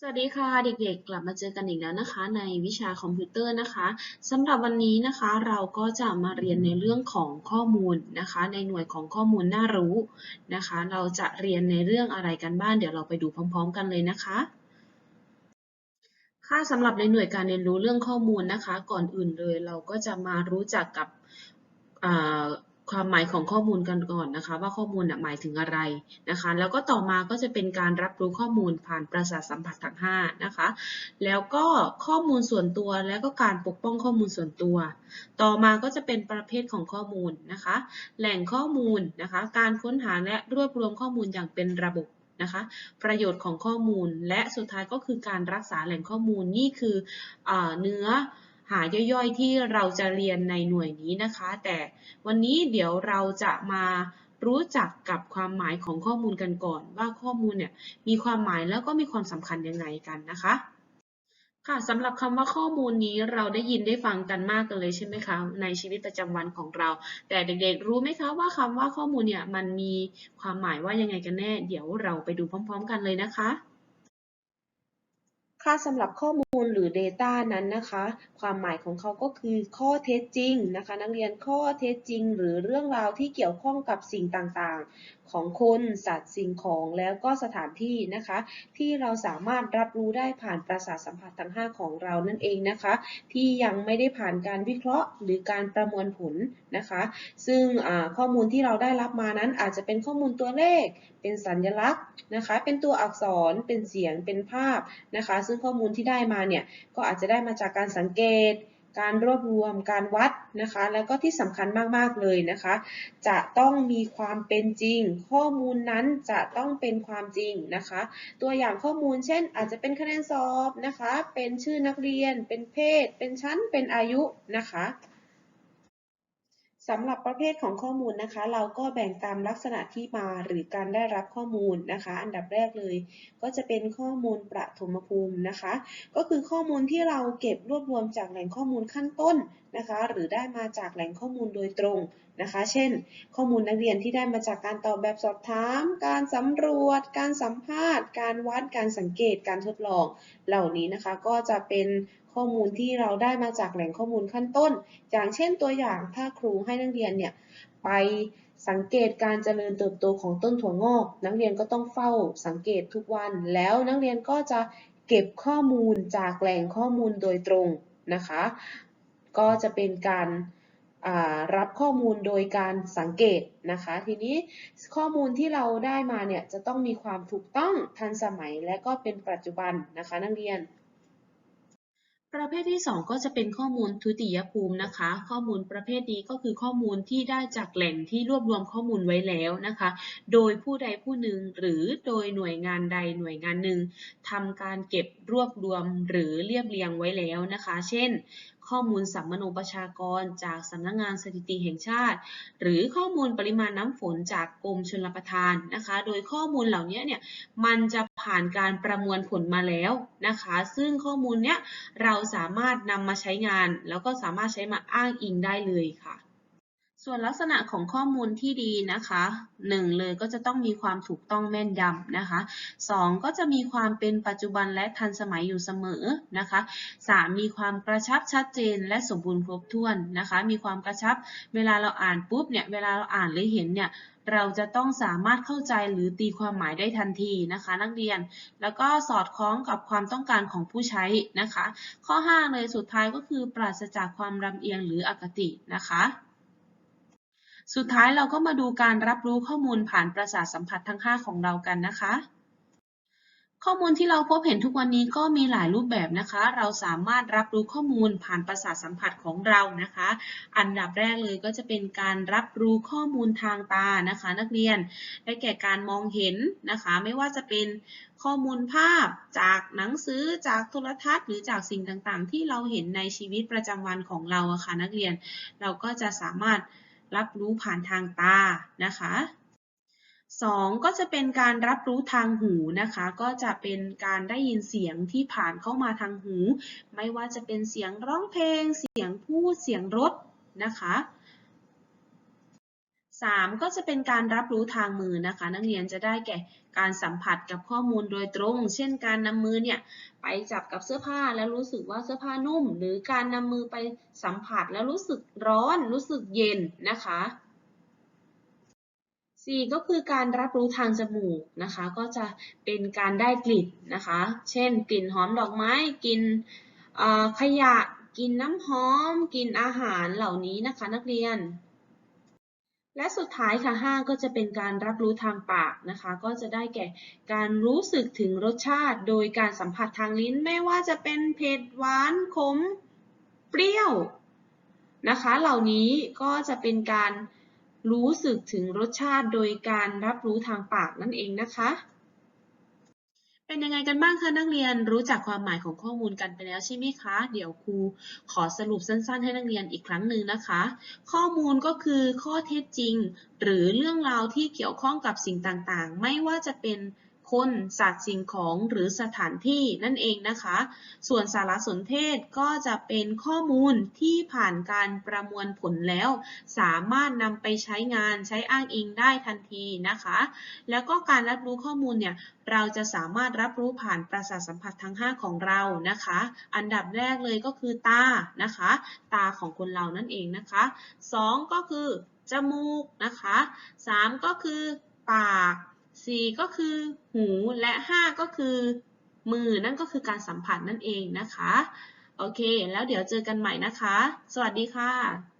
สวัสดีค่ะเด็กๆ กลับมาเจอกันอีกแล้วนะคะ ในวิชาคอมพิวเตอร์นะคะสำหรับวันนี้นะคะเราก็จะมาเรียนในเรื่องของข้อมูลนะคะ ในหน่วยของข้อมูลน่ารู้นะคะ เราจะเรียนในเรื่องอะไรกันบ้างเดี๋ยวเราไปดูพร้อม ๆ กันเลยนะคะค่ะสำหรับในหน่วยการเรียนรู้เรื่องข้อมูลนะคะ ก่อนอื่นเลยเราก็จะมารู้จักกับ ความหมายของข้อมูลกันก่อนนะคะ ว่าข้อมูลหมายถึงอะไรนะคะ แล้วก็ต่อมาก็จะเป็นการรับรู้ข้อมูลผ่านประสาทสัมผัสทั้ง5นะคะ แล้วก็ข้อมูลส่วนตัวแล้วก็การปกป้องข้อมูลส่วนตัว ต่อมาก็จะเป็นประเภทของข้อมูลนะคะ แหล่งข้อมูลนะคะ การค้นหาและรวบรวมข้อมูลอย่างเป็นระบบนะคะประโยชน์ของข้อมูลและสุดท้ายก็คือการรักษาแหล่งข้อมูลนี่คืออเนื้อ หาย่อยๆ ที่เราจะเรียนในหน่วยนี้นะคะ แต่วันนี้เดี๋ยวเราจะมารู้จักกับความหมายของข้อมูลกันก่อน ว่าข้อมูลเนี่ยมีความหมายแล้วก็มีความสำคัญยังไงกันนะคะค่ะสำหรับคำว่าข้อมูลนี้เราได้ยินได้ฟังกันมากกันเลยใช่ไหมคะในชีวิตประจำวันของเรา แต่เด็กๆรู้ไหมคะว่าคำว่าข้อมูลเนี่ยมันมีความหมายว่ายังไงกันแน่ เดี๋ยวเราไปดูพร้อม ๆ กันเลยนะคะ ค่าสำหรับข้อมูลหรือ Data นั้นนะคะ ความหมายของเขาก็คือข้อเท็จจริงนะคะ นักเรียนข้อเท็จจริง หรือเรื่องราวที่เกี่ยวข้องกับสิ่งต่างๆของคนสัตว์สิ่งของแล้วก็สถานที่นะคะ ที่เราสามารถรับรู้ได้ผ่านประสาทสัมผัสทั้ง 5 ของเรานั่นเองนะคะ ที่ยังไม่ได้ผ่านการวิเคราะห์ หรือการประมวลผลนะคะ ซึ่งข้อมูลที่เราได้รับมานั้นอาจจะเป็นข้อมูลตัวเลข เป็นสัญลักษณ์นะคะ เป็นตัวอักษรเป็นเสียงเป็นภาพนะคะ ซึ่งข้อมูลที่ได้มาเนี่ยก็อาจจะได้มาจากการสังเกต การรวบรวมการวัดนะคะ แล้วก็ที่สำคัญมากๆเลยนะคะ จะต้องมีความเป็นจริง ข้อมูลนั้นจะต้องเป็นความจริงนะคะ ตัวอย่างข้อมูลเช่น อาจจะเป็นคะแนนสอบนะคะ เป็นชื่อนักเรียน เป็นเพศ เป็นชั้น เป็นอายุนะคะ สำหรับประเภทของข้อมูลนะคะ เราก็แบ่งตามลักษณะที่มาหรือการได้รับข้อมูลนะคะ อันดับแรกเลย ก็จะเป็นข้อมูลประถมภูมินะคะ ก็คือข้อมูลที่เราเก็บรวบรวมจากแหล่งข้อมูลขั้นต้นนะคะ หรือได้มาจากแหล่งข้อมูลโดยตรงนะคะ เช่น ข้อมูลนักเรียนที่ได้มาจากการตอบแบบสอบถาม การสำรวจ การสัมภาษณ์ การวัดการสังเกตการทดลอง เหล่านี้นะคะก็จะเป็น ข้อมูลที่เราได้มาจากแหล่งข้อมูลขั้นต้น อย่างเช่นตัวอย่างถ้าครูให้นักเรียนเนี่ยไปสังเกตการเจริญเติบโตของต้นถั่วงอก นักเรียนก็ต้องเฝ้าสังเกตทุกวัน แล้วนักเรียนก็จะเก็บข้อมูลจากแหล่งข้อมูลโดยตรงนะคะ ก็จะเป็นการรับข้อมูลโดยการสังเกตนะคะ ทีนี้ข้อมูลที่เราได้มาเนี่ยจะต้องมีความถูกต้องทันสมัยและก็เป็นปัจจุบันนะคะนักเรียน ประเภทที่ 2 ก็จะเป็นข้อมูลทุติยภูมินะคะ ข้อมูลประเภทนี้ก็คือข้อมูลที่ได้จากแหล่งที่รวบรวมข้อมูลไว้แล้วนะคะ โดยผู้ใดผู้หนึ่งหรือโดยหน่วยงานใดหน่วยงานหนึ่งทำการเก็บรวบรวมหรือเรียบเรียงไว้แล้วนะคะ เช่น ข้อมูลสัมมโนประชากรจากสำนักงงานสถิติแห่งชาติ หรือข้อมูลปริมาณน้ำฝนจากกรมชลประทานนะคะ โดยข้อมูลเหล่านี้เนี่ยมันจะผ่านการประมวลผลมาแล้วนะคะ ซึ่งข้อมูลเนี้ยเราสามารถนำมาใช้งาน แล้วก็สามารถใช้มาอ้างอิงได้เลยค่ะ ส่วนลักษณะของข้อมูลที่ดีนะคะ1เลยก็จะต้องมีความถูกต้องแม่นยำนะคะ2ก็จะมีความเป็นปัจจุบันและทันสมัยอยู่เสมอนะคะ3มีความกระชับชัดเจนและสมบูรณ์ครบถ้วนนะคะมีความกระชับเวลาเราอ่านปุ๊บเนี่ยเวลาเราอ่านหรือเห็นเนี่ยเราจะต้องสามารถเข้าใจหรือตีความหมายได้ทันทีนะคะ นักเรียน แล้วก็สอดคล้องกับความต้องการของผู้ใช้นะคะ ข้อ 5 เลยสุดท้ายก็คือปราศจากความลำเอียงหรืออคตินะคะ สุดท้ายเราก็มาดูการรับรู้ข้อมูลผ่านประสาทสัมผัสทั้ง 5 ของเรากันนะคะ ข้อมูลที่เราพบเห็นทุกวันนี้ก็มีหลายรูปแบบนะคะ เราสามารถรับรู้ข้อมูลผ่านประสาทสัมผัสของเรานะคะ อันดับแรกเลยก็จะเป็นการรับรู้ข้อมูลทางตานะคะ นักเรียนได้แก่การมองเห็นนะคะ ไม่ว่าจะเป็นข้อมูลภาพจากหนังสือจากโทรทัศน์หรือจากสิ่งต่างๆ ที่เราเห็นในชีวิตประจำวันของเราอะค่ะนักเรียน เราก็จะสามารถ รับรู้ผ่านทางตานะคะ 2. ก็จะเป็นการรับรู้ทางหูนะคะ ก็จะเป็นการได้ยินเสียงที่ผ่านเข้ามาทางหู ไม่ว่าจะเป็นเสียงร้องเพลง เสียงพูดเสียงรถนะคะ 3 ก็จะเป็นการรับรู้ทางมือนะคะ นักเรียนจะได้แก่การสัมผัสกับข้อมูลโดยตรง เช่นการนำมือเนี่ยไปจับกับเสื้อผ้าแล้วรู้สึกว่าเสื้อผ้านุ่ม หรือการนำมือไปสัมผัสแล้วรู้สึกร้อน รู้สึกเย็นนะคะ 4 ก็คือการรับรู้ทางจมูกนะคะ ก็จะเป็นการได้กลิ่นนะคะ เช่น กลิ่นหอมดอกไม้กลิ่นขยะกลิ่นน้ำหอมกลิ่นอาหารเหล่านี้นะคะ นักเรียน และสุดท้ายค่ะ 5 ก็จะเป็นการรับรู้ทางปากนะคะ ก็จะได้แก่การรู้สึกถึงรสชาติ โดยการสัมผัสทางลิ้นไม่ว่าจะเป็นเผ็ดหวานขม เปรี้ยวนะคะ เหล่านี้ก็จะเป็นการรู้สึกถึงรสชาติ โดยการรับรู้ทางปากนั่นเองนะคะ เป็นยังไงกันบ้างคะนักเรียนรู้จักความหมายของข้อมูลกันไปแล้วใช่ไหมคะ เดี๋ยวครูขอสรุปสั้นๆ ให้นักเรียนอีกครั้งหนึ่งนะคะ ข้อมูลก็คือข้อเท็จจริง หรือเรื่องราวที่เกี่ยวข้องกับสิ่งต่างๆ ไม่ว่าจะเป็น คนสัตว์สิ่งของหรือสถานที่นั่นเองนะคะ ส่วนสารสนเทศก็จะเป็นข้อมูลที่ผ่านการประมวลผลแล้ว สามารถนำไปใช้งานใช้อ้างอิงได้ทันทีนะคะ แล้วก็การรับรู้ข้อมูลเนี่ยเราจะสามารถรับรู้ผ่านประสาทสัมผัสทั้ง 5 ของเรานะคะ อันดับแรกเลยก็คือตานะคะ ตาของคนเรานั่นเองนะคะ 2 ก็คือจมูกนะคะ 3 ก็คือปาก 4 ก็คือหูและ 5 ก็คือมือนั่นก็คือการสัมผัสนั่นเองนะคะ โอเค แล้วเดี๋ยวเจอกันใหม่นะคะ สวัสดีค่ะ